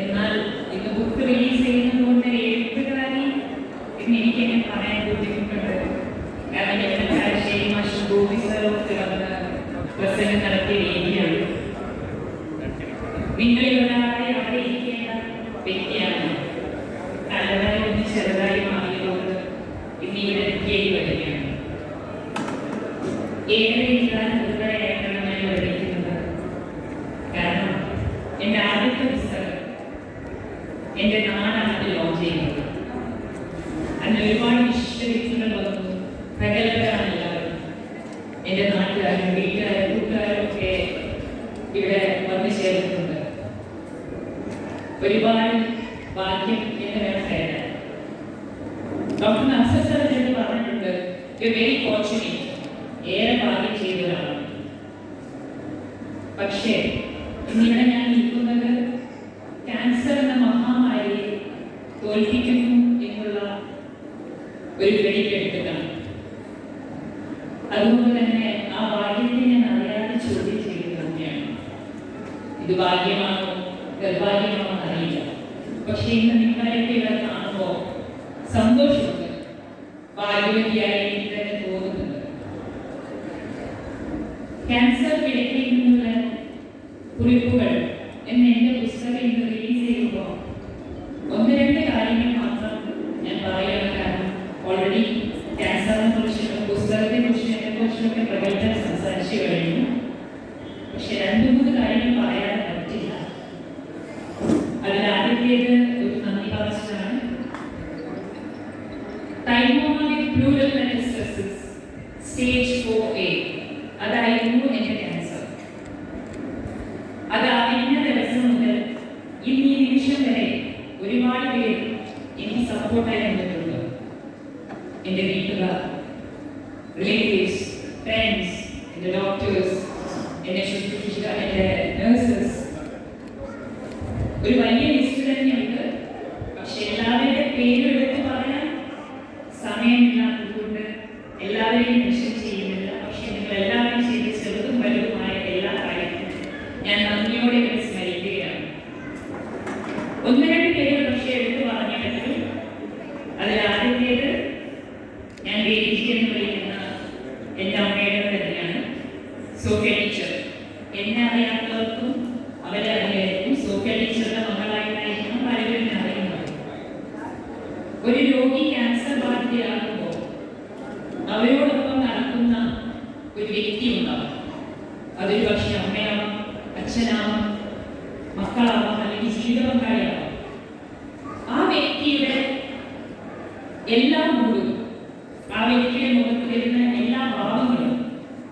എന്നാൽ ഇത് book release ചെയ്യുന്നതുകൊണ്ട് എഴുത്തുകാരി പിന്നെ എനിക്ക് എന്നെ പറയാൻ ബുദ്ധിമുട്ടുണ്ട്? കാരണം എന്റെ കാഴ്ചയും മാഷ് ഗോപി പ്രസംഗം നടത്തിയ രീതിയാണ്. നിങ്ങളിൽ ഒരാളെ അവിടെ ഇരിക്കേണ്ട വ്യക്തിയാണ്. തലവരെ ഒന്ന് ചെറുതായി മാറിയതുകൊണ്ട് ഇന്ന് ഇവിടെ എത്തിയേക്ക് വരികയാണ് ഏറെ ഇല്ലാൻ ഉൾപ്പെടെയായിട്ടാണ് ഞാൻ ഇവിടെ ഇരിക്കുന്നത് കാരണം എന്റെ ആദ്യത്തെ പുസ്തകം എന്റെ നാടാണ് ലോഞ്ച് ചെയ്യുന്നത് അന്ന് ഒരുപാട് വിശിഷ്ട വ്യക്തികൾ വന്നു പ്രഗത്ഭരാണ് എല്ലാവരും എന്റെ നാട്ടുകാരും വീട്ടുകാരും കൂട്ടുകാരും ഒക്കെ ഇവിടെ വന്നു ചേർന്നിട്ടുണ്ട്. ഒരുപാട് ഭാഗ്യം എന്ന് വേണം കരുതാൻ ഡോക്ടർ നസർ സാർ എന്നോട് പറഞ്ഞിട്ടുണ്ട് ഏറെ ഭാഗ്യം ചെയ്തതാണ് പക്ഷേ ഇന്നിവിടെ ഞാൻ നിൽക്കുന്നത് ക്യാൻസർ എന്ന മഹാമാരിയെ തോൽപ്പിക്കുന്നു എന്നുള്ള ഒരു വെടിക്കെടുത്തിട്ടാണ് അതുകൊണ്ട് തന്നെ ആ ഭാഗ്യത്തെ ഞാൻ അറിയാതെ ചോദ്യം ചെയ്ത് തന്നെയാണ് ഇത് ഭാഗ്യമാണോ നിർഭാഗ്യമാണോ എന്നറിയില്ല പക്ഷേ ഇന്ന് നിങ്ങളെയൊക്കെ ഇവിടെ കാണുമ്പോൾ സന്തോഷമുണ്ട്. ഭാഗ്യവതിയായി എനിക്ക് തന്നെ തോന്നുന്നുണ്ട് ക്യാൻസർ കിടക്കയിൽ നിന്നുള്ള കുറിപ്പുകൾ എന്ന എന്റെ പുസ്തകം ഇന്ന് റിലീസ് ചെയ്യുമ്പോൾ ഒന്ന് രണ്ട് കാര്യങ്ങൾ മാത്രം ഞാൻ പറയുകയാണ് കാരണം ഓൾറെഡി ക്യാൻസറിനെ കുറിച്ചും പുസ്തകത്തെ കുറിച്ചും എന്നെ കുറിച്ചൊക്കെ പ്രകടനം സംസാരിച്ചു കഴിഞ്ഞു പക്ഷെ രണ്ട് മൂന്ന് കാര്യങ്ങൾ പറയാൻ പറ്റില്ല അതിൽ ആദ്യത്തേത് ഒരു നന്ദി പറച്ചിലാണ് തൈമോണിക് pleural metastasis stage four A അതായിരുന്നു എന്റെ ക്യാൻസർ അത് അറിഞ്ഞ ദിവസം മുതൽ ഇന്ന് ഈ നിമിഷം വരെ ഒരുപാട് പേര് എനിക്ക് സപ്പോർട്ടായി നിന്നിട്ടുണ്ട് എന്റെ വീട്ടുകാർ റിലേറ്റീവ്സ് ഫ്രണ്ട്സ് എന്റെ ഡോക്ടേഴ്സ് എന്നെ ശുശ്രൂഷിച്ച എന്റെ നഴ്സസ് ഒരു വലിയ ലിസ്റ്റ് തന്നെയുണ്ട് പക്ഷെ എല്ലാവരുടെ പേരും എടുത്ത് പറയാൻ സമയമില്ലാത്തതുകൊണ്ട് എല്ലാവരെയും മെൻഷൻ ചെയ്യുന്നില്ല പക്ഷെ നിങ്ങൾ എല്ലാവരും ചെയ്ത് ചെറുതും വലുതുമായ എല്ലാ കാര്യത്തിനും ഞാൻ നന്ദിയോടെ ഇവരെ സ്മരിക്കുകയാണ് ഒന്ന് രണ്ട് പേര് പക്ഷേ എടുത്തു പറഞ്ഞേ പറ്റൂ അതിൽ ആദ്യത്തേത് ഞാൻ വേദിക്ക് എന്ന് വിളിക്കുന്ന എന്റെ അമ്മയുടെ തന്നെയാണ് സോഫിയ ടീച്ചർ എന്നെ അറിയാത്തവർക്കും അവരെ അറിയായിരിക്കും സോഫിയ ടീച്ചറുടെ മകളായിട്ടായിരിക്കണം പലരും അറിയുന്നത് ഒരു രോഗി ക്യാൻസർ ബാധിതയാകുമ്പോൾ അവരോടൊപ്പം നടക്കുന്ന ഒരു വ്യക്തി ഉണ്ടാവും അതൊരു പക്ഷേ അമ്മയാവാം അച്ഛനാവാം മക്കളാവാം അല്ലെങ്കിൽ ജീവിത പങ്കാളിയാവാം. ആ വ്യക്തിയുടെ എല്ലാ മുഴുവൻ ആ വ്യക്തിയുടെ മുഖത്ത് വരുന്ന എല്ലാ ഭാവങ്ങളും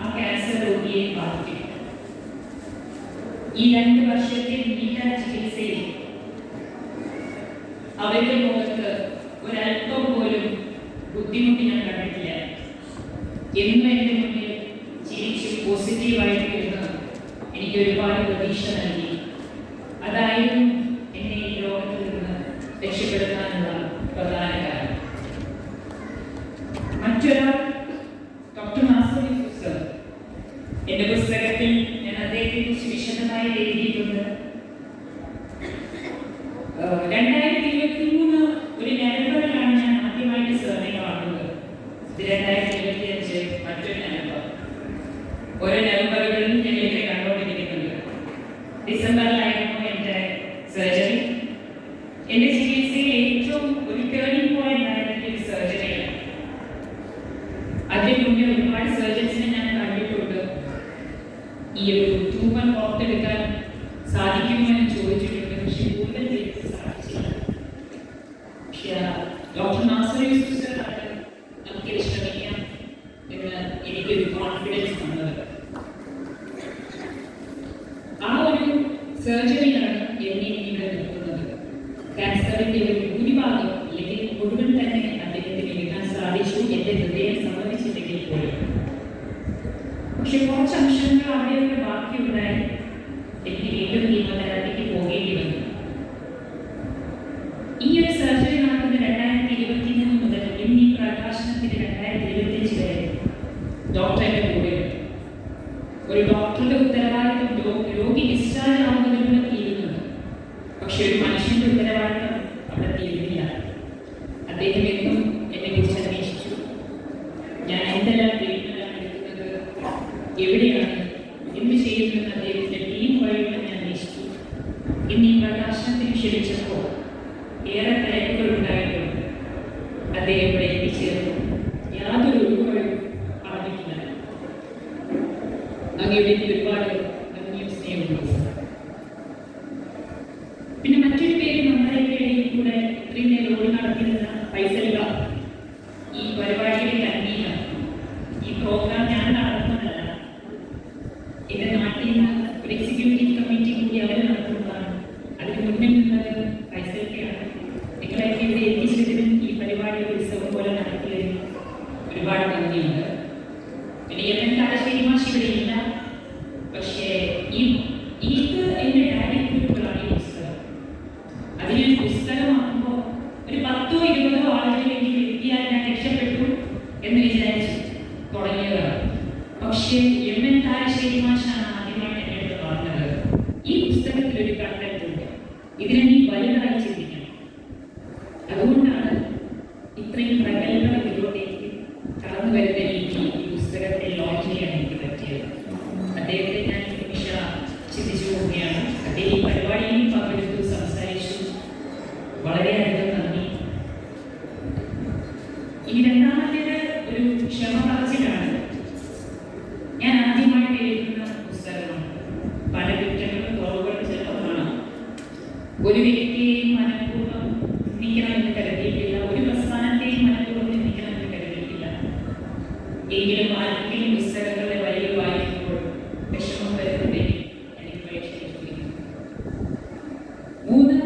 ആ ക്യാൻസർ രോഗിയെ ബാധിക്കും. ഈ രണ്ട് വർഷത്തെ നീണ്ട ചികിത്സയിൽ അവരുടെ മുഖത്ത് ഒരല്പം പോലും ബുദ്ധിമുട്ട് എന്നും എന്റെ മുന്നിൽ ചിരിച്ച് പോസിറ്റീവായിട്ട് വരുന്ന എനിക്ക് ഒരുപാട് പ്രതീക്ഷ നൽകി അതായിരുന്നു എന്നെ ഈ ലോകത്തിൽ നിന്ന് രക്ഷപ്പെടുത്താനുള്ള പ്രധാന കാരണം മറ്റൊരാൾ ഡോക്ടർ നാസർ യൂസുഫ് സർ എന്റെ പുസ്തകത്തിൽ ഞാൻ അദ്ദേഹത്തെ കുറിച്ച് വിശദമായി എഴുതിയിട്ടുണ്ട് ഏഹ് രണ്ടായിരത്തി ഇരുപത്തി മൂന്ന് ഒരു നവംബറിലാണ് ഞാൻ ആദ്യമായിട്ട് സാറിനെ കാണുന്നത് ഇത് രണ്ടായിരത്തി ഇരുപത്തി അഞ്ച് മറ്റൊരു നവംബർ ഓരോ നവംബറുകളിലും ഞാൻ ഇങ്ങനെ കണ്ടുകൊണ്ടിരിക്കുന്നുണ്ട്. ഡിസംബറിലായിരുന്നു എന്റെ സർജറി. എന്റെ ചികിത്സയിൽ ഏറ്റവും ഒരു ടേണിംഗ് പോയിന്റ് ആയിരുന്നു ഒരു സർജറിയാണ് അതിന് മുന്നേ ഒരുപാട് സർജൻസിനെ ഞാൻ കണ്ടിട്ടുണ്ട്. ഈ ഒരു സർജറിയാണ് എന്നെ ഇവിടെ നിൽക്കുന്നത്. ക്യാൻസറിന്റെ ഒരു ഭൂരിഭാഗം അല്ലെങ്കിൽ മുഴുവൻ തന്നെ അദ്ദേഹത്തിന് എഴുതാൻ സാധിച്ചു എന്റെ ഹൃദയം സമ്മതിച്ചില്ലെങ്കിൽ പോലും. പക്ഷെ കുറച്ച് അംശങ്ങൾ അവിടെയൊക്കെ ബാക്കിയുണ്ടായി. എനിക്ക് വീണ്ടും കീമോതെറാപ്പിക്ക് പോകേണ്ടി വന്നു. ഈ ഒരു സർജറി നടക്കുന്ന രണ്ടായിരത്തി ഇരുപത്തി മൂന്ന് മുതൽ ഇന്ന് ഈ പ്രകാശനത്തിന് രണ്ടായിരത്തി ഇരുപത്തിയഞ്ച് വരെ ഡോക്ടറുടെ കൂടെ. ഒരു ഡോക്ടറുടെ ഉത്തരവാദിത്വം രോ- രോഗി ഡിസ്ചാർജ് ആവുന്നതിനുള്ള തീരുന്നുണ്ട് പക്ഷെ പക്ഷെ ഒരു മനുഷ്യന്റെ ഉത്തരവാദിത്തം അവിടെ തീരുന്നില്ല അദ്ദേഹം എന്നും എന്നെ കുറിച്ച് അന്വേഷിച്ചു ഞാൻ എന്തെല്ലാം ട്രീറ്റ്മെന്റാണ് എടുക്കുന്നത് എവിടെയാണ്? എന്ത് ചെയ്യുന്നത് അദ്ദേഹത്തിന്റെ ടീം വഴിയുള്ള ഞാൻ അന്വേഷിച്ചു. ഇനി പ്രകാശനത്തിന് ക്ഷണിച്ചപ്പോൾ ഏറെ തിരക്കുകൾ ഉണ്ടായിട്ടുണ്ട് അദ്ദേഹം ഇവിടെ എത്തിച്ചേർന്നു. യാതൊരു ഒഴിവുകളും പറഞ്ഞിട്ടില്ല അങ്ങയുടെ ഒരുപാട് പിന്നെ മറ്റൊരു പേര് നമ്മുടെ ഇടയിൽ കൂടെ ഇത്രയും നേരം ഓടി നടത്തിയിരുന്ന പൈസ ഈ ഈ പ്രോഗ്രാം ഞാൻ നടത്തുന്നതല്ല. എന്റെ നാട്ടിൽ നിന്ന് എക്സിക്യൂട്ടീവ് കമ്മിറ്റി കൂടി അവർ നടത്തുന്നതാണ്. അതിന് മുന്നിൽ നിന്നത് ഫൈസലിക്കയാണ് നിങ്ങളൊക്കെ ഇവിടെ ഇതിനെ ഒരു വ്യക്തിയെയും മനഃപൂർവം നിന്ദിക്കണമെന്ന് കരുതിയിട്ടില്ല. ഒരു പ്രസ്ഥാനത്തെയും മനഃപൂർവം നിന്ദിക്കണമെന്ന് കരുതിയിട്ടില്ല. എങ്കിലും ആരെങ്കിലും പുസ്തകങ്ങളുടെ വലിയ വായിക്കുമ്പോൾ വിഷമം വരുന്നുണ്ടെങ്കിൽ മൂന്ന്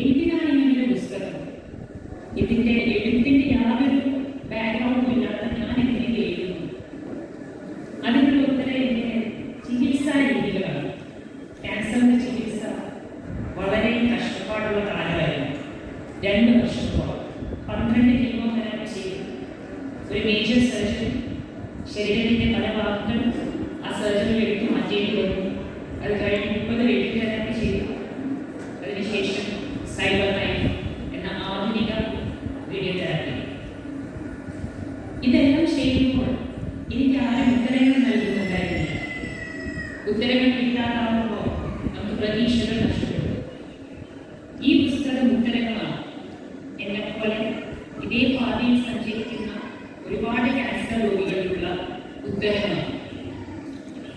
എന്തിനാണ് പുസ്തകം? ഇതിന്റെ എഴുത്തിന്റെ യാതൊരു ബാക്ക്ഗ്രൗണ്ടും ഇല്ലാത്ത ഞാൻ എന്തിനെ മേജർ സർജറി ശരീരത്തിന്റെ പല ഭാഗങ്ങളും ആ സർജറി എടുത്ത് മാറ്റേണ്ടി വന്നു. അത് കഴിഞ്ഞ് മുപ്പത് തെറാപ്പി ചെയ്തു അതിനുശേഷം സൈബർ ലൈഫ് എന്ന ആധുനിക വീഡിയോ ഇതെല്ലാം ചെയ്യുമ്പോൾ എനിക്ക് ആരും ഉത്തരങ്ങൾ നൽകുന്നുണ്ടായിരുന്നില്ല. ഉത്തരങ്ങൾ കിട്ടാതാവുമ്പോൾ നമുക്ക് പ്രതീക്ഷകൾ നഷ്ടപ്പെടും ഈ പുസ്തകം ഉത്തരങ്ങളാണ് എന്നെ പോലെ ഇതേ പാതയിൽ സഞ്ചരിക്കുന്ന ക്യാൻസർ രോഗികളുള്ള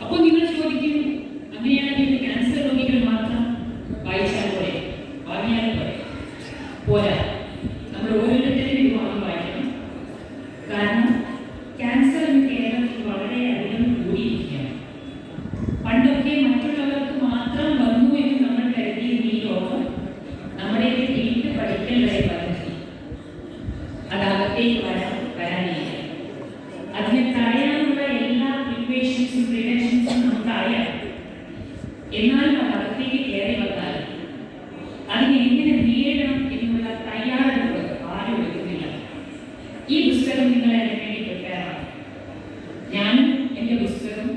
അപ്പോൾ നിങ്ങൾ ചോദിക്കും അങ്ങനെയാണെങ്കിൽ ക്യാൻസർ രോഗികൾ മാത്രം വായിച്ചാൽ പോരെ? വാങ്ങിയാൽ പോരെ? പോരാ. നമ്മൾ ഓരോരുത്തരും ഇത് വാങ്ങി വായിക്കണം. കാരണം ക്യാൻസർ ഇന്ന് കേരളത്തിൽ വളരെയധികം കൂടിയിരിക്കുകയാണ്. പണ്ടൊക്കെ മറ്റുള്ളവർക്ക് മാത്രം വന്നു എന്ന് നമ്മൾ കരുതിയിരുന്ന ഈ രോഗം നമ്മുടെ വീട്ടിൽ പഠിക്കൽ വരെ പദ്ധതി അതകത്തേക്ക് വരാൻ വരാനില്ല അതിനെ തടയാനുള്ള എല്ലാ പ്രിപ്പറേഷൻസും പ്രിവെൻഷൻസും നമുക്ക് അറിയാം എന്നാലും അത് അകത്തേക്ക് കയറി വന്നാൽ അതിനെ എങ്ങനെ നേരിടണം എന്നുള്ള തയ്യാറെടുപ്പ് ആരും എടുക്കുന്നില്ല ഈ പുസ്തകം നിങ്ങൾ അതിന് വേണ്ടി പ്രിപ്പയറാണ് എന്റെ പുസ്തകം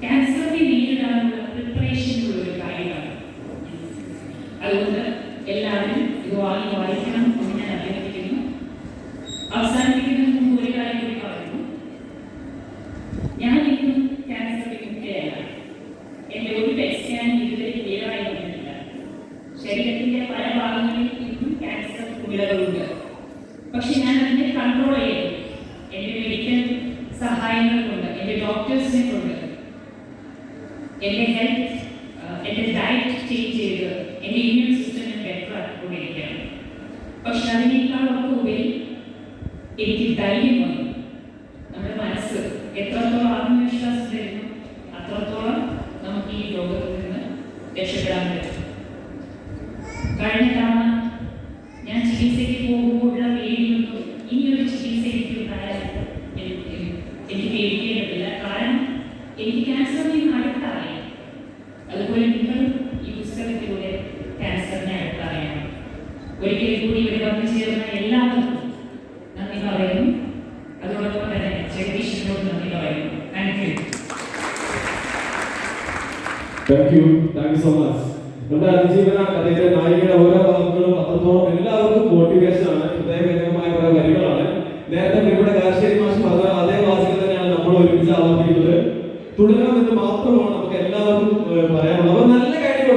ക്യാൻസറിനെ നേരിടാനുള്ള പ്രിപ്പറേഷനുള്ള ഒരു കാര്യമാണ് അതുകൊണ്ട് എല്ലാവരും ഇത് വാങ്ങി വായിക്കണം എന്ന് ഞാൻ അഭ്യർത്ഥിക്കുന്നു. അവസാനിപ്പിക്കുന്നതിന് മുമ്പ് ഒരു കാര്യം കൂടി പറയുന്നു ഞാൻ ഇന്നും ക്യാൻസർ വിമുക്തയല്ല എന്റെ ഒരു പെറ്റ് സ്കാൻ ഇതുവരെ ക്ലിയറായി വന്നിട്ടില്ല ശരീരത്തിന്റെ പല ഭാഗങ്ങളിൽ ഇന്നും ക്യാൻസർ കുമിളകളുണ്ട് പക്ഷെ ഞാൻ അതിനെ കൺട്രോൾ ചെയ്തു എന്റെ മെഡിക്കൽ സഹായങ്ങൾ കൊണ്ട് എന്റെ ഡോക്ടേഴ്സിനെ കൊണ്ട് എന്റെ ഹെൽത്ത് എന്റെ ഡയറ്റ് ചേഞ്ച് ചെയ്ത് എന്റെ ഇമ്മ്യൂൺ സിസ്റ്റം ബെറ്റർ ആക്കിക്കൊണ്ടിരിക്കുകയാണ് പക്ഷെ അതിനേക്കാളൊക്കെ ഉപരി എനിക്ക് ധൈര്യം വന്നു. നമ്മുടെ മനസ്സ് എത്രത്തോളം ആത്മവിശ്വാസം തരുന്നു അത്രത്തോളം നമുക്ക് ഈ ലോകത്തിൽ നിന്ന് രക്ഷപ്പെടാൻ പറ്റും കഴിഞ്ഞ തവണ ഞാൻ ചികിത്സയ്ക്ക് പോകുമ്പോഴുള്ള പേടിയൊന്നും ഇനിയൊരു ചികിത്സ എനിക്ക് ഉണ്ടായാൽ എനിക്ക് എനിക്ക് പേടിക്കേണ്ടതില്ല കാരണം എനിക്ക് ക്യാൻസറിൽ നിന്ന് അടുത്തറിയാം അതുപോലെ നിങ്ങൾ ഈ പുസ്തകത്തിലൂടെ ക്യാൻസറിനെ അടുത്തറിയണം ഒരിക്കൽ കൂടി ഇവിടെ വന്നു ചേർന്ന എല്ലാവർക്കും നന്ദി പറയുന്നു. അതോടൊപ്പം തന്നെ ജഗദീഷിനോട് നന്ദി പറയുന്നു. Thank you thank so much നമ്മുടെ അതിജീവന നായികയുടെ ഓരോ വാക്കുകളും അത്രത്തോളം എല്ലാവർക്കും മോട്ടിവേഷൻ ആണ്. വരികളാണ്. നേരത്തെ ഇവിടെ കാർഷിക മാഷ് പറഞ്ഞ അതേ വാചകം തന്നെയാണ് നമ്മൾ ഒരുമിച്ച് ആവർത്തിക്കുന്നത്. തുടരണമെന്ന് മാത്രമാണ് നമുക്ക് എല്ലാവർക്കും പറയാനുള്ളത്. നല്ല കാര്യം